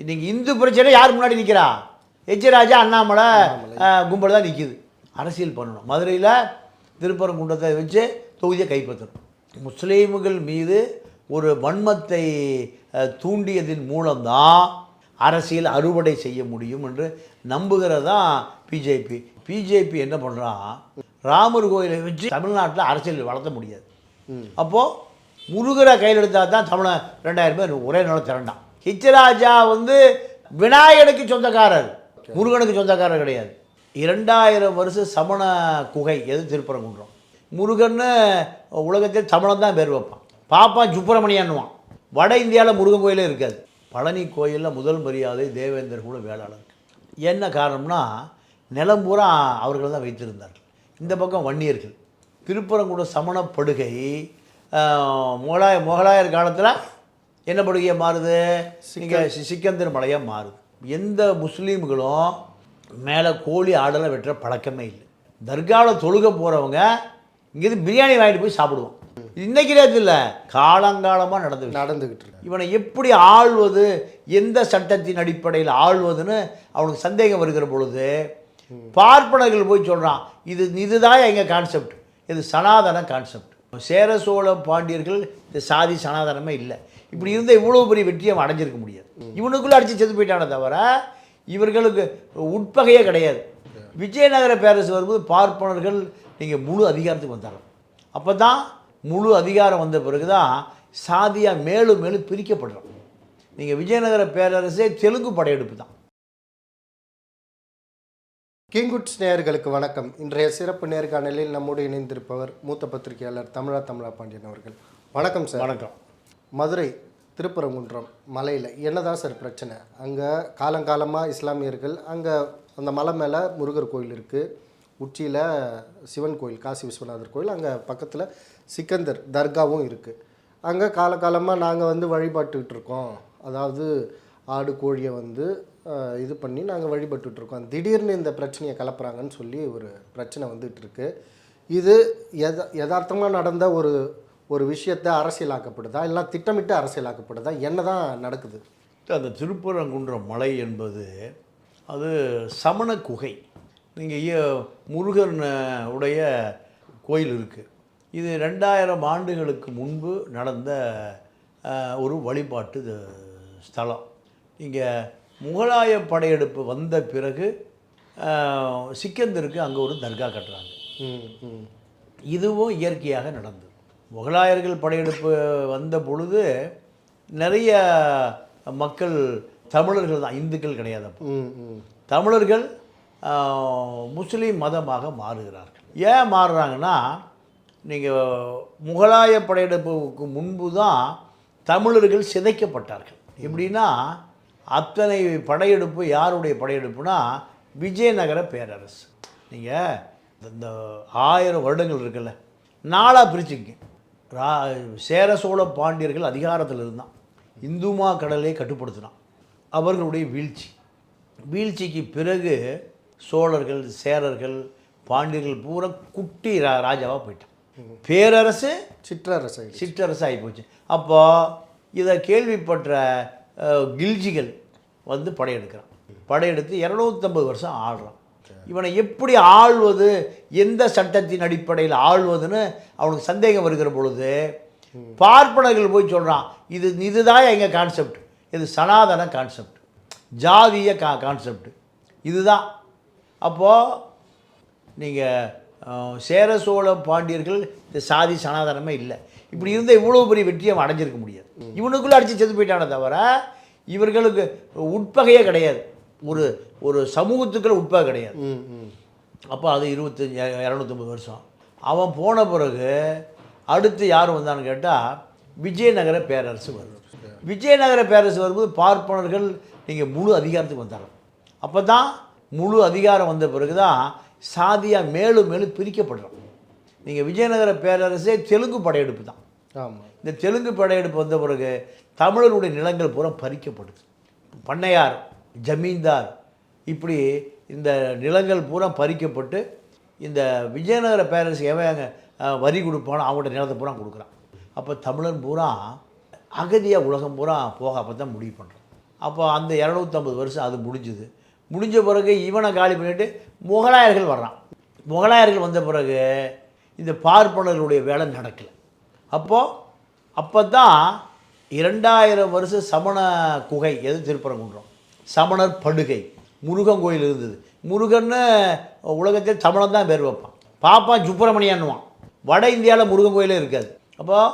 இன்னைக்கு இந்து பிரச்சனை யார் முன்னாடி நிற்கிறா எச் ராஜா அண்ணாமலை. கும்பல் தான் நிற்கிது அரசியல் பண்ணணும். மதுரையில் திருப்பரங்குன்றத்தை வச்சு தொகுதியை கைப்பற்றணும். முஸ்லீம்கள் மீது ஒரு வன்மத்தை தூண்டியதின் மூலம்தான் அரசியல் அறுவடை செய்ய முடியும் என்று நம்புகிறதா பிஜேபி. பிஜேபி என்ன பண்ணுறான் ராமர் கோயிலை வச்சு தமிழ்நாட்டில் அரசியல் வளர்த்த முடியாது. அப்போது முருகரை கையில் எடுத்தால் தான் தமிழ ரெண்டாயிரம் பேர் ஒரே நாள் திரண்டான் ஹிச்சராஜா வந்து விநாயகனுக்கு சொந்தக்காரர் முருகனுக்கு சொந்தக்காரர் கிடையாது. இரண்டாயிரம் வருஷம் சமண குகை எது திருப்பரங்குன்றம். முருகன்னு உலகத்தில் சமணம் தான் பேர் வைப்பான். பாப்பா சுப்பிரமணியன்னுவான். வட இந்தியாவில் முருகன் கோயிலே இருக்காது. பழனி கோயிலில் முதல் மரியாதை தேவேந்தர் கூட வேளாளர். என்ன காரணம்னா நிலம் பூரா அவர்கள் தான் வைத்திருந்தார்கள். இந்த பக்கம் வன்னியர்கள். திருப்பரங்குன்றம் சமண படுகை முகலாய முகலாயர் காலத்தில் என்ன படுகையாக மாறுது? இங்கே சிக்கந்தர் மலையாக மாறுது. எந்த முஸ்லீம்களும் மேலே கோழி ஆடலை வெட்டுற பழக்கமே இல்லை. தர்காவில் தொழுக போகிறவங்க இங்கேருந்து பிரியாணி வாங்கிட்டு போய் சாப்பிடுவோம். இன்னைக்கு நேரத்தில் இல்லை காலங்காலமாக நடந்து நடந்துகிட்டு இருக்கு இவனை எப்படி ஆள்வது எந்த சட்டத்தின் அடிப்படையில் ஆள்வதுன்னு அவனுக்கு சந்தேகம் வருகிற பொழுது பார்ப்பனர்கள் போய் சொல்கிறான் இது இதுதான் எங்கள் கான்செப்ட் இது சனாதன கான்செப்ட் சேர சோழ பாண்டியர்கள் இந்த சாதி சனாதனமே இல்லை. இப்படி இருந்த இவ்வளோ பெரிய வெற்றியை அவன் அடைஞ்சிருக்க முடியாது. இவனுக்குள்ளே அடித்து செத்து போயிட்டானே தவிர இவர்களுக்கு உட்பகையே கிடையாது. விஜயநகர பேரரசு வரும்போது பார்ப்பனர்கள் நீங்கள் முழு அதிகாரத்துக்கு வந்தாங்க அப்போ தான் முழு அதிகாரம் வந்த பிறகு தான் சாதியாக மேலும் மேலும் பிரிக்கப்படுறோம் நீங்கள் விஜயநகர பேரரசே தெலுங்கு படையெடுப்பு தான். கிங்குட்ஸ் நேயர்களுக்கு வணக்கம். இன்றைய சிறப்பு நேர்காணலில் நம்மோடு இணைந்திருப்பவர் மூத்த பத்திரிகையாளர் தமிழா தமிழா பாண்டியன் அவர்கள். வணக்கம் சார். வணக்கம். மதுரை திருப்பரங்குன்றம் மலையில். என்னதான் சார் பிரச்சனை? அங்கே காலங்காலமாக இஸ்லாமியர்கள் அங்கே அந்த மலை மேலே முருகர் கோயில் இருக்குது உச்சியில் சிவன் கோயில் காசி விஸ்வநாதர் கோயில் அங்கே பக்கத்தில் சிக்கந்தர் தர்காவும் இருக்குது அங்கே காலகாலமாக நாங்கள் வந்து வழிபட்டுக்கிட்டு இருக்கோம். அதாவது ஆடு கோழியை வந்து இது பண்ணி நாங்கள் வழிபட்டுட்டு இருக்கோம். திடீர்னு இந்த பிரச்சனையை கலப்புறாங்கன்னு சொல்லி ஒரு பிரச்சனை வந்துட்டு இருக்கு. இது எத யதார்த்தமாக நடந்த ஒரு ஒரு விஷயத்தை அரசியலாக்கப்படுதா? இல்லை திட்டமிட்டு அரசியலாக்கப்படுதா? என்ன தான் நடக்குது? அந்த திருப்பரங்குன்றம் மலை என்பது அது சமண குகை. நீங்கள் முருகன் உடைய கோயில் இருக்குது இது ரெண்டாயிரம் ஆண்டுகளுக்கு முன்பு நடந்த ஒரு வழிபாட்டு ஸ்தலம். இங்கே முகலாய படையெடுப்பு வந்த பிறகு சிக்கந்தருக்கு அங்கே ஒரு தர்கா கட்டுறாங்க. இதுவும் இயற்கையாக நடந்தது. முகலாயர்கள் படையெடுப்பு வந்த பொழுது நிறைய மக்கள் தமிழர்கள் தான் இந்துக்கள் கிடையாது அப்போ. தமிழர்கள் முஸ்லீம் மதமாக மாறுகிறார்கள். ஏன் மாறுறாங்கன்னா நீங்கள் முகலாய படையெடுப்புக்கு முன்பு தான் தமிழர்கள் சிதைக்கப்பட்டார்கள். எப்படின்னா அத்தனை படையெடுப்பு யாருடைய படையெடுப்புனா விஜயநகர பேரரசு. நீங்கள் இந்த ஆயிரம் வருடங்கள் இருக்குல்ல நாளாக பிரிச்சுங்க ரா சேர சோழ பாண்டியர்கள் அதிகாரத்தில் இருந்தான். இந்துமா கடலை கட்டுப்படுத்தினான். அவர்களுடைய வீழ்ச்சி. வீழ்ச்சிக்கு பிறகு சோழர்கள் சேரர்கள் பாண்டியர்கள் பூரா குட்டி ரா ராஜாவாக போயிட்டான். பேரரசு சிற்றரசை சிற்றரசு ஆகிப்போச்சு அப்போ இதை கேள்விப்பட்ட கில்ஜிகள் வந்து படையெடுக்கிறான். படையெடுத்து இரநூத்தம்பது வருஷம் ஆள்றான். இவனை எப்படி ஆள்வது எந்த சட்டத்தின் அடிப்படையில் ஆள்வதுன்னு அவனுக்கு சந்தேகம் வருகிற பொழுது பார்ப்பனர்கள் போய் சொல்கிறான் இது இதுதான் எங்கள் கான்செப்ட் இது சனாதன கான்செப்ட் ஜாதிய கா கான்செப்ட் இதுதான். அப்போது நீங்கள் சேர சோழ பாண்டியர்கள் இந்த சாதி சனாதனமே இல்லை. இப்படி இருந்த இவ்வளோ பெரிய வெற்றியை அவன் அடைஞ்சிருக்க முடியாது. இவனுக்குள்ளே அடித்து செத்து போயிட்டானே தவிர இவர்களுக்கு உட்பகையே கிடையாது. ஒரு ஒரு சமூகத்துக்குள்ள உட்பகை கிடையாது. அப்போ அது இருபத்தஞ்சி இரநூத்தம்பது வருஷம். அவன் போன பிறகு அடுத்து யார் வந்தான்னு கேட்டால் விஜயநகர பேரரசு வருது. விஜயநகர பேரரசு வரும்போது பார்ப்பனர்கள் நீங்கள் முழு அதிகாரத்துக்கு வந்தாங்க. அப்போ தான் முழு அதிகாரம் வந்த பிறகு தான் சாதியாக மேலும் மேலும் பிரிக்கப்படுறோம் நீங்கள் விஜயநகர பேரரசே தெலுங்கு படையெடுப்பு தான். ஆமாம் இந்த தெலுங்கு படையெடுப்பு வந்த பிறகு தமிழருடைய நிலங்கள் பூரா பறிக்கப்படுது. பண்ணையார் ஜமீன்தார். இப்படி இந்த நிலங்கள் பூரா பறிக்கப்பட்டு இந்த விஜயநகர பேரரசு எவன் வரி கொடுப்பானோ அவங்கள்ட்ட நிலத்தை பூரா கொடுக்குறான். அப்போ தமிழன் பூரா அகதியாக உலகம் பூரா போக அப்போ தான் முடிவு பண்ணுறான் அப்போ அந்த இரநூத்தம்பது வருஷம் அது முடிஞ்சுது. முடிஞ்ச பிறகு இவனை காலி பண்ணிவிட்டு முகலாயர்கள் வர்றான். முகலாயர்கள் வந்த பிறகு இந்த பார்ப்பனர்களுடைய வேலை நடக்கலை. அப்போது அப்போ தான் இரண்டாயிரம் வருஷம் சமண குகை எது திருப்பரங்குன்றம்? சமணர் படுகை. முருகன் கோயில் இருந்தது. முருகன்னு உலகத்தில் சமணன் தான் பேர் வைப்பான். பாப்பான் சுப்பிரமணியன்னுவான். வட இந்தியாவில் முருகன் கோயிலே இருக்காது. அப்போ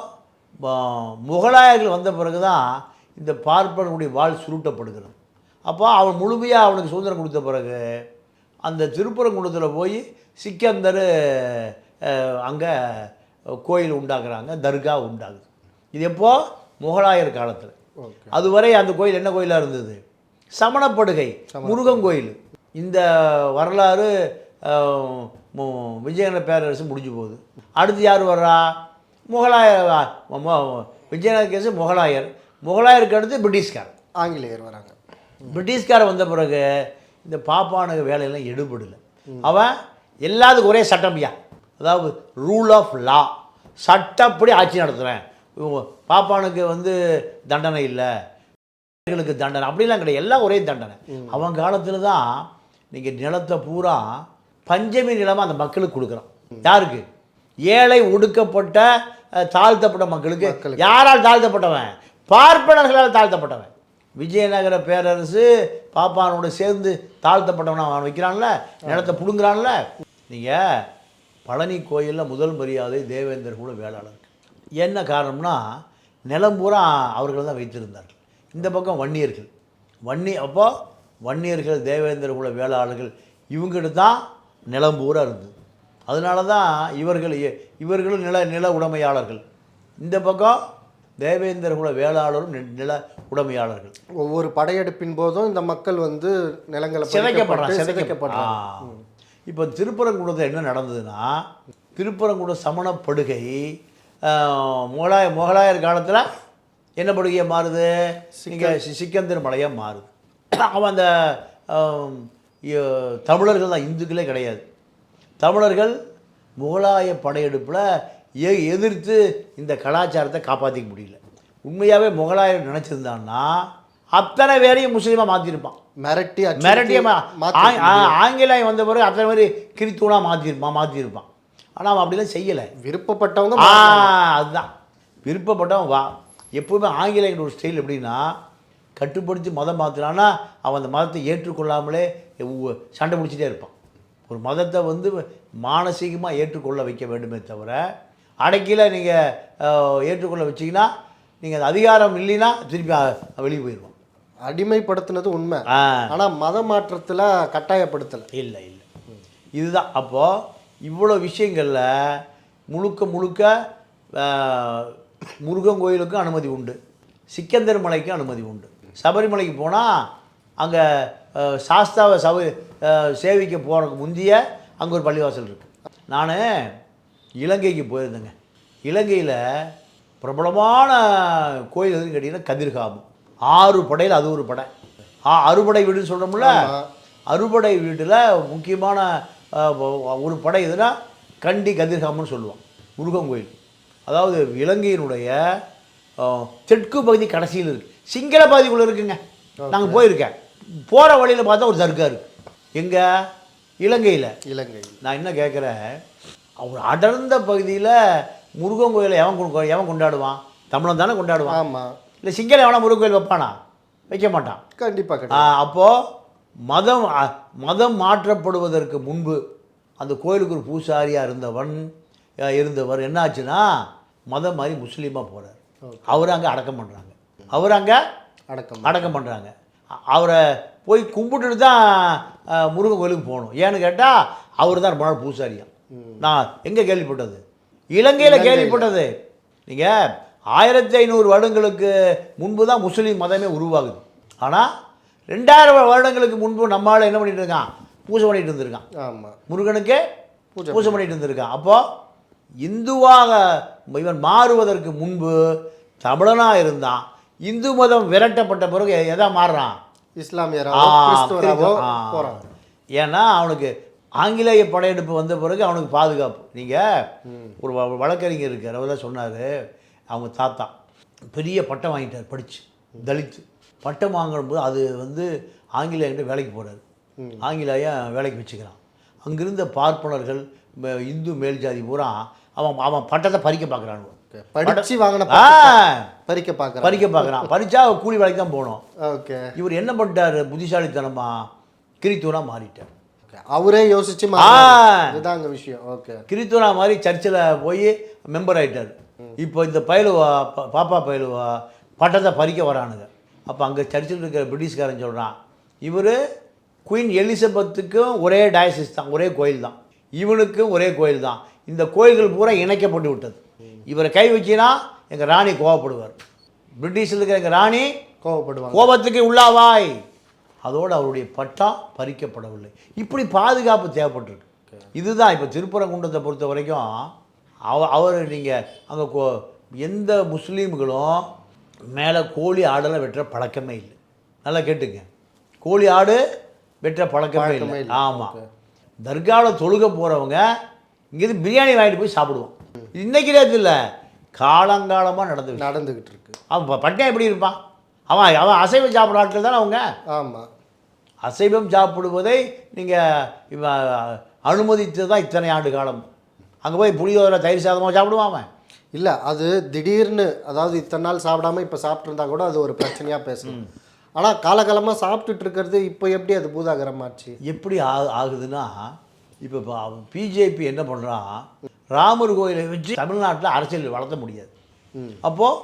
ப- முகலாயர்கள் வந்த பிறகு தான் இந்த பார்ப்பனர்களுடைய வாழ் சுருட்டப்படுகிறது. அப்போ அவன் முழுமையாக அவனுக்கு சுதந்திரம் கொடுத்த பிறகு அந்த திருப்பரங்குன்றத்தில் போய் சிக்கந்தர் அங்கே கோயில் உண்டாக்குறாங்க தர்கா உண்டாகுது இது எப்போ? முகலாயர் காலத்தில். அதுவரை அந்த கோயில் என்ன கோயிலாக இருந்தது? சமணப்படுகை முருகன் கோயில். இந்த வரலாறு விஜயநகர பேரரசு முடிஞ்சு போகுது. அடுத்து யார் வர்றா? முகலாயர் விஜயநகர கேசு முகலாயர். முகலாயருக்கு அடுத்து பிரிட்டிஷ்கார் ஆங்கிலேயர் வராங்க. பிரிட்டிஷ்காரன் வந்த பிறகு இந்த பாப்பானுக்கு வேலையெல்லாம் எடுபடல. அவன் எல்லாத்துக்கும் ஒரே சட்டம்யா. அதாவது ரூல் ஆஃப் லா சட்டப்படி ஆட்சி நடத்துகிறேன் பாப்பானுக்கு வந்து தண்டனை இல்லை. களுக்கு தண்டனை. அப்படிலாம் கிடையாது. எல்லாம் ஒரே தண்டனை. அவன் காலத்தில் தான் நீங்கள் நிலத்தை பூரா பஞ்சமி நிலமாக அந்த மக்களுக்கு கொடுக்குறான் யாருக்கு? ஏழை ஒடுக்கப்பட்ட தாழ்த்தப்பட்ட மக்களுக்கு. யாரால் தாழ்த்தப்பட்டவன்? பார்ப்பனர்களால் தாழ்த்தப்பட்டவன். விஜயநகர பேரரசு பாப்பானோட சேர்ந்து தாழ்த்தப்பட்டவன் அவன் வைக்கிறான்ல? நிலத்தை பிடுங்குறான்ல? நீங்கள் பழனி கோயிலில் முதல் மரியாதை தேவேந்தர் கூட வேளாளருக்கு என்ன காரணம்னா நிலம் பூரா அவர்கள் தான் வைத்திருந்தார்கள். இந்த பக்கம் வன்னியர்கள். வன்னி அப்போ வன்னியர்கள் தேவேந்திர குல வேளாளர்கள் இவங்கிட்ட தான் நிலம் பூரா இருந்தது. அதனால தான் இவர்கள் இவர்களும் நில நில உடைமையாளர்கள். இந்த பக்கம் தேவேந்திர குல வேளாளரும் நில உடைமையாளர்கள். ஒவ்வொரு படையெடுப்பின் போதும் இந்த மக்கள் வந்து நிலங்களை சிதைக்கப்படுறான் பறிக்கப்பட்டு சிதைக்கப்படுறான் இப்போ திருப்பரங்குன்றத்தில் என்ன நடந்ததுன்னா திருப்பரங்குன்றம் சமண படுகை ஆஹ், முகலாய முகலாயர் காலத்தில் என்ன படுகையாக மாறுது? இங்கே சிக்கந்தர் மலையாக மாறுது. அவன் அந்த தமிழர்கள் தான் இந்துக்களே கிடையாது. தமிழர்கள் முகலாய படையெடுப்பில் எ எதிர்த்து இந்த கலாச்சாரத்தை காப்பாற்றிக்க முடியல. உண்மையாகவே முகலாயர் நினச்சிருந்தான்னா அத்தனை பேரையும் முஸ்லீமாக மாற்றிருப்பான் மிரட்டி அச்சுறுத்தி மிரட்டிய மாத்தி ஆங்கிலேயம் வந்த பிறகு அத்தனை மாதிரி கிரித்தூணாக மாற்றிருப்பான் மாற்றிருப்பான் ஆனால் அவன் அப்படிலாம் செய்யலை. விருப்பப்பட்டவங்க. அதுதான். விருப்பப்பட்டவன் வா எப்போவுமே ஆங்கிலேயன் ஒரு ஸ்டைல் எப்படின்னா கட்டுப்படுத்தி மதம் மாற்றினான்னா அவன் அந்த மதத்தை ஏற்றுக்கொள்ளாமலே சண்டை பிடிச்சிட்டே இருப்பான். ஒரு மதத்தை வந்து மானசீகமாக ஏற்றுக்கொள்ள வைக்க வேண்டுமே தவிர அடைக்கில நீங்கள் ஏற்றுக்கொள்ள வச்சீங்கன்னா நீங்கள் அது அதிகாரம் இல்லைன்னா திருப்பி வெளியே போயிடுவான் அடிமைப்படுத்தினது உண்மை. ஆ. ஆனா மத மாற்றத்துல கட்டாயப்படுத்தல. இல்லை இல்லை. இதுதான். அப்போது இவ்வளோ விஷயங்களில் முழுக்க முழுக்க முருகன் கோயிலுக்கும் அனுமதி உண்டு. சிக்கந்தர் மலைக்கும் அனுமதி உண்டு. சபரிமலைக்கு போனால் அங்கே சாஸ்தாவை ஆஹ், சேவிக்க போகிறதுக்கு முந்திய அங்கே ஒரு பள்ளிவாசல் இருக்குது நான் இலங்கைக்கு போயிருந்தேங்க. இலங்கையில் பிரபலமான கோயில் எதுன்னு கேட்டிங்கன்னா கதிர்காமம். ஆறு படையில் அது ஒரு படை. ஆ அறுபடை வீடுன்னு சொல்கிறோம்ல. அறுபடை வீட்டில் முக்கியமான ஒரு படை எதுனா கண்டி கதிர்காமன்னு சொல்லுவோம் முருகன் கோயில். அதாவது இலங்கையினுடைய தெற்கு பகுதி கடைசியில் இருக்குது சிங்கள பகுதிக்குள்ளே இருக்குங்க. நாங்கள் போயிருக்கேன். போகிற வழியில் பார்த்தா ஒரு தர்கா இருக்குது எங்கே? இலங்கையில். இலங்கை. நான் என்ன கேட்குறேன் அவர் அடர்ந்த பகுதியில் முருகன் கோயிலை எவன் கொண்டு- எவன் கொண்டாடுவான்? தமிழன் தானே கொண்டாடுவான். ஆமா. இல்லை சிங்கள எவனா முருகன் கோயில் வைப்பானா? வைக்க மாட்டான். கண்டிப்பா ஆ, கிடையாது அப்போ மதம் மதம் மாற்றப்படுவதற்கு முன்பு அந்த கோயிலுக்கு ஒரு பூசாரியாக இருந்தவன் இருந்தவர் என்ன ஆச்சுன்னா மதம் மாதிரி முஸ்லீமாக போகிறார் அவர் அங்கே அடக்கம் பண்ணுறாங்க அவர் அங்கே அடக்கம் அடக்கம் பண்ணுறாங்க அவரை போய் கும்பிட்டுட்டு தான் முருகன் கோயிலுக்கு போகணும். ஏன்னு கேட்டால் அவர் தான் ரொம்ப நாள் நான் எங்கே கேள்விப்பட்டது? இலங்கையில் கேள்விப்பட்டது. நீங்கள் ஆயிரத்தி ஐநூறு வருடங்களுக்கு முன்பு தான் முஸ்லீம் மதமே உருவாகுது. ஆனால் ரெண்டாயிரம் வருடங்களுக்கு முன்பு நம்மளால் என்ன பண்ணிட்டு இருக்கான்? பூஜை பண்ணிட்டு இருந்திருக்கான். ஆமா. முருகனுக்கு பூஜை பூஜை பண்ணிட்டு இருந்திருக்கான். அப்போ இந்துவாக இவன் மாறுவதற்கு முன்பு தமிழனாக இருந்தான். இந்து மதம் விரட்டப்பட்ட பிறகு எதா மாறுறான்? ஆ. போறாங்க ஏன்னா அவனுக்கு ஆங்கிலேய படையெடுப்பு வந்த பிறகு அவனுக்கு பாதுகாப்பு. நீங்கள் ஒரு வழக்கறிஞர் இருக்கார் அவர் தான் சொன்னார். அவங்க தாத்தா பெரிய பட்டம் வாங்கிட்டார் படித்து தலித்து. பட்டம் வாங்கும்போது அது வந்து ஆங்கிலேயர்கிட்ட வேலைக்கு போகிறாரு ஆங்கிலேயன் வேலைக்கு வச்சுக்கிறான். அங்கிருந்த பார்ப்பனர்கள் இந்து மேல் ஜாதி பூரா அவன் அவன் பட்டத்தை பறிக்க பார்க்குறான் படிச்சு வாங்கின பறிக்க பார்க்குறேன். பறிக்க பார்க்குறான். பறிச்சா கூலி வேலைக்கு தான் போகணும் ஓகே இவர் என்ன பண்ணிட்டாரு? புத்திசாலித்தனமா கிரித்தூனா மாறிட்டார். அவரே யோசிச்சு. இதுதான் அங்க விஷயம். ஓகே கிரித்தூனா மாதிரி சர்ச்சில் போய் மெம்பர் ஆயிட்டார். இப்போ இந்த பயலுவா பாப்பா பயலுவா பட்டத்தை பறிக்க வரானுங்க. அப்போ அங்கே சர்ச்சில் இருக்கிற பிரிட்டிஷ்காரன் சொல்கிறான் இவர் குயின் எலிசபெத்துக்கும் ஒரே டயசிஸ் தான் ஒரே கோயில் தான். இவனுக்கும் ஒரே கோயில் தான். இந்த கோயில்கள் பூரா இணைக்கப்பட்டு விட்டது. இவரை கை வச்சினா எங்கள் ராணி கோவப்படுவார். பிரிட்டிஷில் இருக்கிற எங்கள் ராணி கோவப்படுவாங்க. கோபத்துக்கு உள்ளாவாய். அதோடு அவருடைய பட்டம் பறிக்கப்படவில்லை. இப்படி பாதுகாப்பு தேவைப்பட்டிருக்கு. இதுதான் இப்போ திருப்பரங்குன்றத்தை பொறுத்த வரைக்கும் அவ அவர் நீங்கள் அங்கே கோ எந்த முஸ்லீம்களும் மேலே கோழி ஆடெல்லாம் வெட்டுற பழக்கமே இல்லை. நல்லா கேட்டுங்க. கோழி ஆடு வெட்டுற பழக்கமே இல்லை. ஆமாம் தர்காவில் தொழுக போகிறவங்க இங்கேருந்து பிரியாணி வாங்கிட்டு போய் சாப்பிடுவோம். இன்னைக்கு நேரத்தில் இல்லை காலங்காலமாக நடந்து நடந்துகிட்டு இருக்கு அவன் பட்டன் எப்படி இருப்பான்? அவன் அவன் அசைவம் சாப்பிட்ற ஆட்கள் தானே அவங்க? ஆமா. அசைவம் சாப்பிடுவதை நீங்கள் அனுமதித்து தான் இத்தனை ஆண்டு காலம். அங்கே போய் புளியோதரை தயிர் சாதமாக சாப்பிடுவான் அவன். இல்ல அது திடீர்னு அதாவது இத்தனை நாள் சாப்பிடாம இப்ப சாப்பிட்டு கூட அது ஒரு பிரச்சனையா பேசணும் ஆனா காலகாலமா சாப்பிட்டுட்டு இருக்கிறது இப்போ எப்படி அது பூதாகரமாச்சு? எப்படி ஆ ஆகுதுன்னா இப்போ பிஜேபி என்ன பண்ணுறான் ராமர் கோயிலை வச்சு தமிழ்நாட்டில் அரசியல் வளர்த்த முடியாது. அப்போது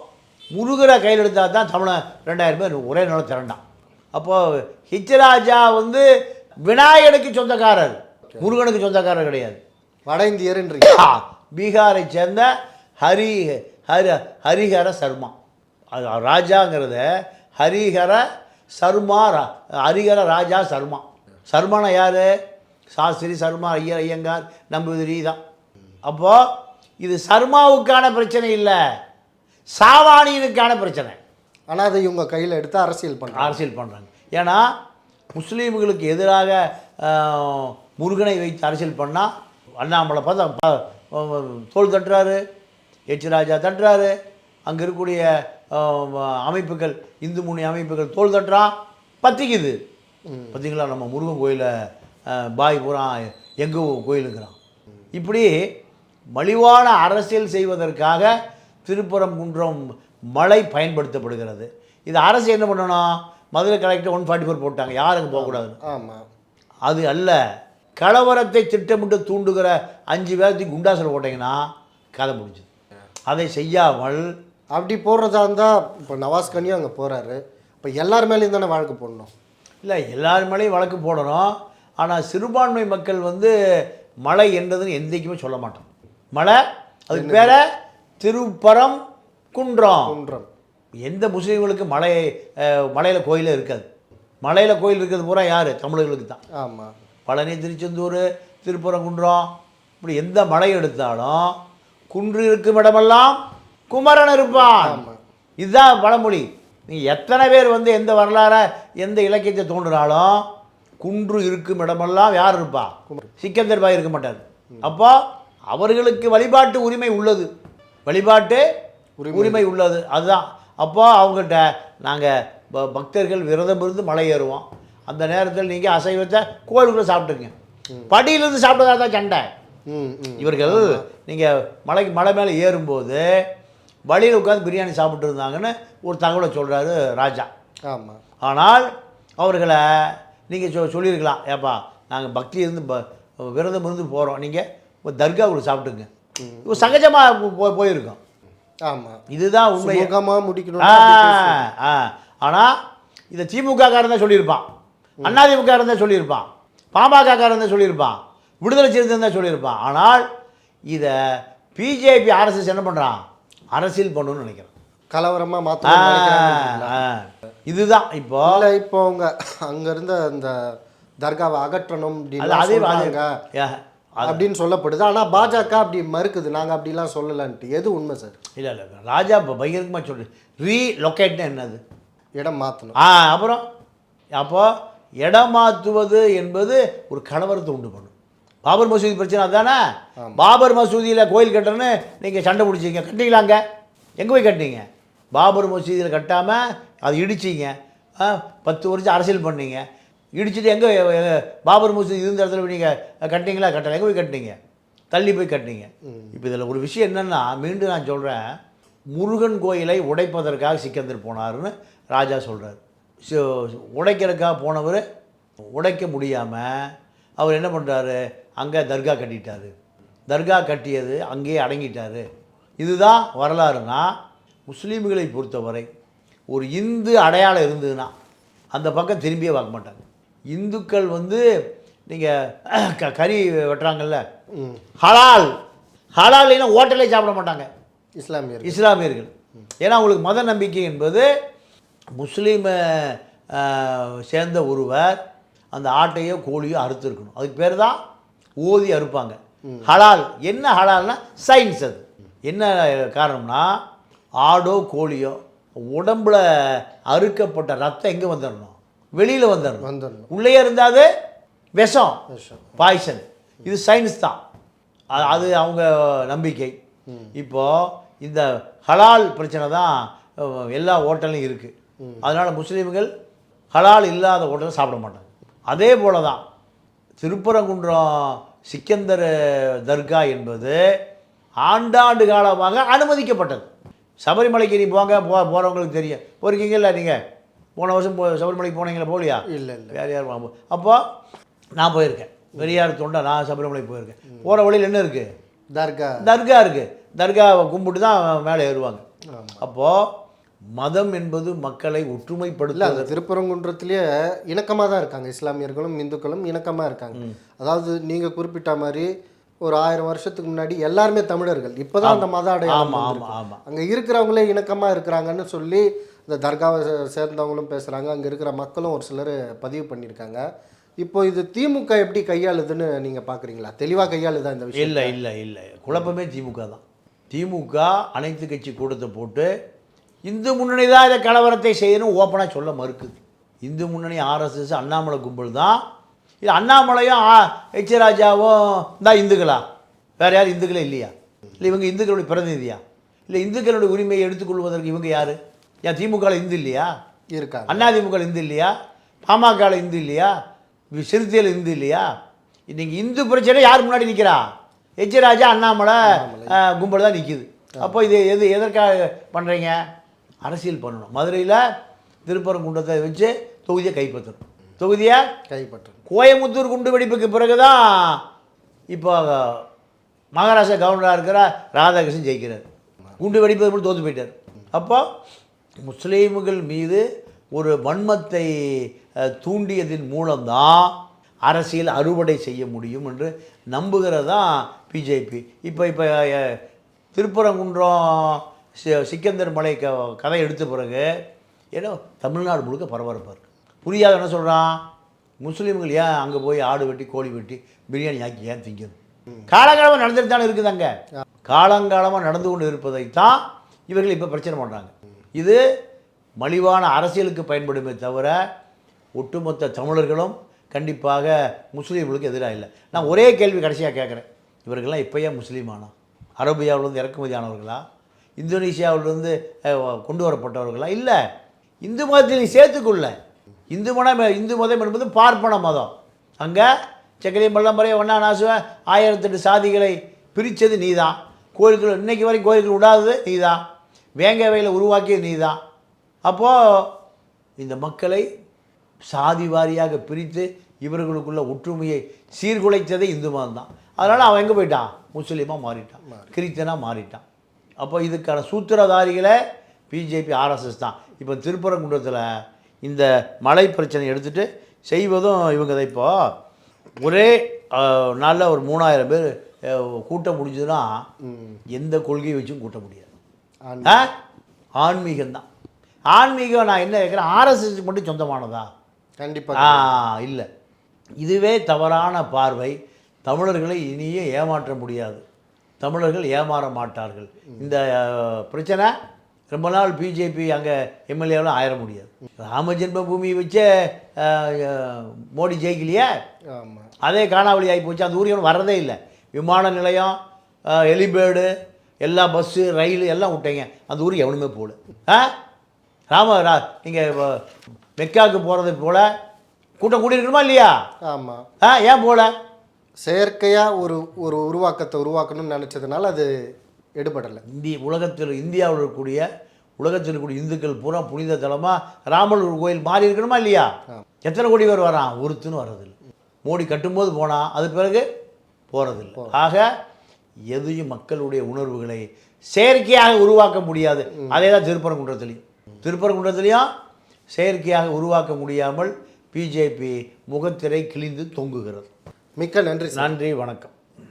முருகரை கையில் எடுத்தால் தான் தமிழ ரெண்டாயிரம் பேர் ஒரே நாள் திரண்டான் அப்போது ஹிச்சராஜா வந்து விநாயகனுக்கு சொந்தக்காரர். முருகனுக்கு சொந்தக்காரர் கிடையாது. வட இந்தியர்ன்றீங்க. பீகாரை சேர்ந்த ஹரி ஹரி ஹரிஹர சர்மா. அது ராஜாங்கிறத ஹரிஹர சர்மா ரா- ஹரிஹர ராஜா சர்மா. சர்மானா யார்? சாஸ்திரி சர்மா ஐயர் ஐயங்கார் நம்பூதிரி தான் அப்போது இது சர்மாவுக்கான பிரச்சனை இல்லை. சாவானியனுக்கான பிரச்சனை. ஆனா அதை இவங்க கையில எடுத்து அரசியல் பண்றாங்க. அரசியல் பண்ணுறாங்க ஏன்னா முஸ்லீம்களுக்கு எதிராக முருகனை வைத்து அரசியல் பண்ணால் அண்ணாமலை பார்த்தா தோள் தட்டுறாரு எச் ராஜா தட்டுறாரு அங்கே இருக்கக்கூடிய அமைப்புகள் இந்து முன்னணி அமைப்புகள் தோள் தட்டுறான் பத்திக்குது. பார்த்தீங்களா நம்ம முருகன் கோயிலை பாய் பூரா எங்கள் கோயிலுங்கிறான் இப்படி மலிவான அரசியல் செய்வதற்காக திருப்பரங்குன்றம் மலை பயன்படுத்தப்படுகிறது. இது அரசு என்ன பண்ணணும் Madurai collector one forty four போட்டாங்க யாருக்கு போகக்கூடாதுன்னு ஆமா அது அல்ல கலவரத்தை திட்டமிட்டு தூண்டுகிற அஞ்சு பேர்த்துக்கு குண்டாசில் போட்டிங்கன்னா கதை முடிஞ்சுது. அதை செய்யாமல் அப்படி போடுறதா இருந்தா இப்போ நவாஸ் கனியும் அங்க போறாரு. இப்போ எல்லார் மேலேயும் தானே வழக்கு போடணும்? இல்லை எல்லார் மேலேயும் வழக்கு போடணும். ஆனால் சிறுபான்மை மக்கள் வந்து மலை என்றதுன்னு எந்தைக்குமே சொல்ல மாட்டோம். மலை அதுக்கு பேர திருப்பரம் குன்றம். குன்றம். எந்த முஸ்லீம்களுக்கு மலை மலையில் கோயிலே இருக்காது. மலையில் கோயில் இருக்கிறது பூரா யார்? தமிழர்களுக்கு தான். ஆமா. பழனி திருச்செந்தூர் திருப்பரங்குன்றம் இப்படி எந்த மலை எடுத்தாலும் குன்று இருக்கும் இடமெல்லாம் குமரன் இருப்பான். இதுதான் பழமொழி. நீ எத்தனை பேர் வந்து எந்த வரலாற எந்த இலக்கியத்தை தோன்றினாலும் குன்று இருக்கும் இடமெல்லாம் யார் இருப்பா? சிக்கந்தர் பாய் இருக்க மாட்டார். அப்போ அவர்களுக்கு வழிபாட்டு உரிமை உள்ளது. வழிபாட்டு உரிமை உள்ளது. அதுதான். அப்போ அவங்ககிட்ட நாங்கள் பக்தர்கள் விரதம் இருந்து மலை ஏறுவோம். அந்த நேரத்தில் நீங்கள் அசைவத்தை கோயிலுக்குள்ளே சாப்பிட்டுங்க படியிலிருந்து சாப்பிட்டதா தான் சண்டை. இவர்கள் நீங்கள் மலைக்கு மலை மேலே ஏறும்போது வழியில் உட்காந்து பிரியாணி சாப்பிட்டு இருந்தாங்கன்னு ஒரு தகவலை சொல்கிறாரு ராஜா. ஆமா. ஆனால் அவர்களை நீங்கள் சொ சொல்லியிருக்கலாம். ஏப்பா நாங்கள் பக்தி இருந்து ப விரதம் இருந்து போகிறோம் நீங்கள் தர்காவுக்கு சாப்பிட்டுங்க சகஜமாக போ போயிருக்கோம். ஆமா. இதுதான் உண்மை. சுமூகமா முடிக்கணும் ஆ ஆனால் இதை திமுக தான் சொல்லியிருப்பான். அதிமுக தான் சொல்லியிருப்பான். பாமக தான் சொல்லியிருப்பான். விடுதலை சிறுத்தை தான் சொல்லியிருப்பான். ஆனால் இதை பிஜேபி ஆர்எஸ்எஸ் என்ன பண்ணுறான் அரசியல் பண்ணணும்னு நினைக்கிறேன். கலவரமா ஆ, மாற்றணும் ஆ. இதுதான். இப்போ இல்ல இப்போ அவங்க அங்க இருந்த அந்த தர்காவை அகற்றணும் அப்படின்னு அப்படின்னு சொல்லப்படுது. ஆனா பாஜக அப்படி மறுக்குது. நாங்க அப்படிலாம் சொல்லலன்ட்டு. எது உண்மை சார்? இல்லை இல்லை ராஜா இப்போ பகிரங்கமாக சொல்லு ரீலொக்கேட்னா என்னது? இடம் மாத்தணும். ஆ அப்புறம்? அப்போ இடம் மாற்றுவது என்பது ஒரு கலவரத்தை உண்டு பண்ணும். பாபர் மசூதி பிரச்சனை அதானே பாபர் மசூதியில் கோயில் கட்டுறேன்னு நீங்கள் சண்டை பிடிச்சிங்க கட்டிங்களாங்க எங்கே போய் கட்டினீங்க? பாபர் மசூதியில் கட்டாமல் அது இடிச்சிங்க. பத்து வருஷம் அரசியல் பண்ணீங்க. இடிச்சிட்டு எங்கே பாபர் மசூதி இருந்த இடத்துல போய் நீங்கள் கட்டினீங்களா? கட்டலை. எங்கே போய் கட்டினீங்க? தள்ளி போய் கட்டினீங்க. இப்போ இதில் ஒரு விஷயம் என்னென்னா மீண்டும் நான் சொல்கிறேன் முருகன் கோயிலை உடைப்பதற்காக சிக்கந்தர் போனாருன்னு ராஜா சொல்கிறார் உடைக்கிறதுக்காக போனவர் உடைக்க முடியாமல் அவர் என்ன பண்ணுறாரு அங்கே தர்கா கட்டிட்டாரு. தர்கா கட்டியது அங்கேயே அடங்கிட்டாரு. இதுதான் வரலாறுனா முஸ்லீம்களை பொறுத்தவரை ஒரு இந்து அடையாளம் இருந்ததுன்னா அந்த பக்கம் திரும்பியே பார்க்க மாட்டாங்க. இந்துக்கள் வந்து நீங்கள் க கறி வெட்டுறாங்கல்ல? ஹலால். ஹலால் இல்லைன்னா ஹோட்டலே சாப்பிட மாட்டாங்க. இஸ்லாமியர் இஸ்லாமியர்கள். ஏன்னா அவங்களுக்கு மத நம்பிக்கை என்பது முஸ்லீமை சேர்ந்த ஒருவர் அந்த ஆட்டையோ கோழியோ அறுத்துருக்கணும். அதுக்கு பேர் தான் ஓதி அறுப்பாங்க. ஹலால். என்ன ஹலால்னா? சயின்ஸ் அது. என்ன காரணம்னா ஆடோ கோழியோ உடம்புல அறுக்கப்பட்ட ரத்தம் எங்கே வந்துடணும் வெளியில் வந்துடணும் வந்துடணும் உள்ளே இருந்தாது விஷம். விஷம். பாய்சன் இது சயின்ஸ் தான். அது அவங்க நம்பிக்கை. இப்போ இந்த ஹலால் பிரச்சனை தான் எல்லா ஹோட்டல்லையும் இருக்குது அதனால் முஸ்லீம்கள் ஹலால் இல்லாத ஹோட்டலை சாப்பிட மாட்டாங்க. அதே போல தான் திருப்பரங்குன்றம் சிக்கந்தர் தர்கா என்பது ஆண்டாண்டு காலமாக அனுமதிக்கப்பட்டது. சபரிமலைக்கு நீ போங்க போ போகிறவங்களுக்கு தெரியும். போயிருக்கீங்கல்ல நீங்கள் போன வருஷம் போ சபரிமலைக்கு போனீங்களா போகலையா? இல்லை இல்லை. வேறு யார் வாங்க அப்போ நான் போயிருக்கேன். பெரியார் தொண்டை நான் சபரிமலை போயிருக்கேன். போகிற வழியில் என்ன இருக்குது தர்கா. தர்கா இருக்குது தர்காவை கும்பிட்டு தான் மேலே ஏறுவாங்க. அப்போது மதம் என்பது மக்களை ஒற்றுமைப்படுத்த அந்த திருப்பரங்குன்றத்திலேயே இணக்கமாக தான் இருக்காங்க. இஸ்லாமியர்களும் இந்துக்களும் இணக்கமாக இருக்காங்க. அதாவது நீங்கள் குறிப்பிட்ட மாதிரி ஒரு ஆயிரம் வருஷத்துக்கு முன்னாடி எல்லாருமே தமிழர்கள். இப்போதான் அந்த மத அடையாளம் அங்கே இருக்கிறவங்களே இணக்கமாக இருக்கிறாங்கன்னு சொல்லி இந்த தர்காவை சேர்ந்தவங்களும் பேசுகிறாங்க அங்கே இருக்கிற மக்களும் ஒரு சிலர் பதிவு பண்ணியிருக்காங்க. இப்போ இது திமுக எப்படி கையாளுதுன்னு நீங்கள் பார்க்குறீங்களா தெளிவாக கையாளுதா இந்த விஷயம் இல்லை இல்லை இல்லை. குழப்பமே திமுக தான். திமுக அனைத்து கட்சி கூட்டத்தை போட்டு இந்து முன்னணி தான் இதை கலவரத்தை செய்யணும் ஓப்பனாக சொல்ல மறுக்குது. இந்து முன்னணி ஆர்எஸ்எஸ் அண்ணாமலை கும்பல் தான் இது அண்ணாமலையும் எச் ராஜாவும் தான் இந்துக்களா? வேறு யாரும் இந்துக்களே இல்லையா? இல்லை இவங்க இந்துக்களுடைய பிரதிநிதியா? இல்லை இந்துக்களுடைய உரிமையை எடுத்துக்கொள்வதற்கு இவங்க யார்? ஏன் திமுகவில் இந்து இல்லையா? இருக்காங்க. அதிமுக இந்து இல்லையா? பாமகவில் இந்து இல்லையா? சிறுத்தையில் இந்து இல்லையா? இன்னைக்கு இந்து பிரச்சனை யார் முன்னாடி நிற்கிறா ராஜா அண்ணாமலை கும்பல் தான் நிற்கிது அப்போ இது எது எதற்காக பண்ணுறீங்க அரசியல் பண்ணணும். மதுரையில் திருப்பரங்குன்றத்தை வச்சு தொகுதியை கைப்பற்றணும். தொகுதியை கைப்பற்று கோயமுத்தூர் குண்டு வெடிப்புக்கு பிறகு தான் இப்போ மகாராஷ்டிரா கவர்னராக இருக்கிற ராதாகிருஷ்ணன் ஜெயிக்கிறார். குண்டு வெடிப்பது மட்டும் தோற்று போயிட்டார். அப்போ முஸ்லீம்கள் மீது ஒரு வன்மத்தை தூண்டியதன் தூண்டியதின் மூலம்தான் அரசியல் அறுவடை செய்ய முடியும் என்று நம்புகிறதா பிஜேபி. இப்போ இப்போ திருப்பரங்குன்றம் சி- சிக்கந்தர் மலை க கதை எடுத்த பிறகு ஏன்னா தமிழ்நாடு முழுக்க பரபரப்பாக இருக்குது புரியாத என்ன சொல்கிறான் முஸ்லீம்கள் ஏன் அங்கே போய் ஆடு வெட்டி கோழி வெட்டி பிரியாணி ஆக்கி ஏன் திங்கிறது? காலங்காலமாக நடந்துட்டு தானே இருக்குது அங்கே. காலங்காலமாக நடந்து கொண்டு இருப்பதைத்தான் இவர்கள் இப்போ பிரச்சனை பண்ணுறாங்க இது மலிவான அரசியலுக்கு பயன்படுமே தவிர ஒட்டுமொத்த தமிழர்களும் கண்டிப்பாக முஸ்லீம்களுக்கு எதிராக இல்லை. நான் ஒரே கேள்வி கடைசியாக கேட்குறேன் இவர்கள்லாம் இப்போயே முஸ்லீமானா? அரேபியாவிலிருந்து இறக்குமதியானவர்களா இந்தோனேஷியாவிலேருந்து கொண்டு வரப்பட்டவர்களா? இல்லை. இந்து மதத்திலையும் சேர்த்துக்குள்ள. இந்து மதம் இந்து மதம் என்பது பார்ப்பன மதம். அங்கே சக்கரையும் பள்ளம்பரைய ஒன்றா நாசுவன் ஆயிரத்தெட்டு சாதிகளை பிரித்தது நீ தான் கோயில்கள் இன்னைக்கு வரைக்கும் கோயில்கள் விடாதது நீ தான் வேங்கவையில் உருவாக்கியது நீ தான் அப்போது இந்த மக்களை சாதி வாரியாக பிரித்து இவர்களுக்குள்ள ஒற்றுமையை சீர்குலைத்ததே இந்து மதம் தான். அதனால் அவன் எங்கே போயிட்டான்? முஸ்லீமாக மாறிட்டான். கிறித்தனாக மாறிட்டான். அப்போ இதுக்கான சூத்திரதாரிகளே பிஜேபி ஆர்எஸ்எஸ் தான். இப்போ திருப்பரங்குன்றத்தில் இந்த மலை பிரச்சனை எடுத்துகிட்டு செய்வதும் இவங்க தான் இப்போ. ஒரே நாளில் ஒரு மூணாயிரம் பேர் அஹ், கூட்டம் முடிஞ்சதுன்னா எந்த கொள்கையை வச்சும் கூட்ட முடியாது. ஆன்மீகம் தான். ஆன்மீகம் நான் என்ன கேட்குறேன் ஆர்எஸ்எஸ் மட்டும் சொந்தமானதா? கண்டிப்பாக ஆ இல்லை. இதுவே தவறான பார்வை. தமிழர்களை இனியும் ஏமாற்ற முடியாது. தமிழர்கள் ஏமாற மாட்டார்கள். இந்த பிரச்சனை ரொம்ப நாள் பிஜேபி அங்கே எம்எல்ஏவெலாம் ஆயிட முடியாது. ராம ஜென்ம பூமியை வச்சே மோடி ஜெயிக்கலையே? ஆமாம் அதே காணாவளி ஆகி போச்சு. அந்த ஊருக்கு வரதே இல்லை. விமான நிலையம் ஹெலிபேடு எல்லா பஸ்ஸு ரயில் எல்லாம் விட்டீங்க. அந்த ஊருக்கு எவனுமே போகல. ஆ? ராம ரா நீங்கள் மெக்காவுக்கு போகிறது போல கூட்டம் கூடியிருக்கணுமா இல்லையா? ஆமாம் ஆ ஏன் போல செயற்கையாக ஒரு ஒரு உருவாக்கத்தை உருவாக்கணும்னு நினச்சதுனால அது எடுபடலை. இந்திய உலகத்தில் இந்தியாவில் இருக்கக்கூடிய உலகத்தில் இருக்கக்கூடிய இந்துக்கள் பூரா புனித தலமாக ராமர் கோயில் மாறி இருக்கணுமா இல்லையா? எத்தனை கோடி பேர் வரான்? ஒருத்தனும் வர்றதில்லை. மோடி கட்டும்போது போனான் அது பிறகு போகிறதில்லை ஆக எதையும் மக்களுடைய உணர்வுகளை செயற்கையாக உருவாக்க முடியாது. அதே தான் திருப்பரங்குன்றத்துலையும். திருப்பரங்குன்றத்துலையும் செயற்கையாக உருவாக்க முடியாமல் பிஜேபி முகத்திரை கிழிந்து தொங்குகிறது. மிக்க நன்றி நன்றி வணக்கம்.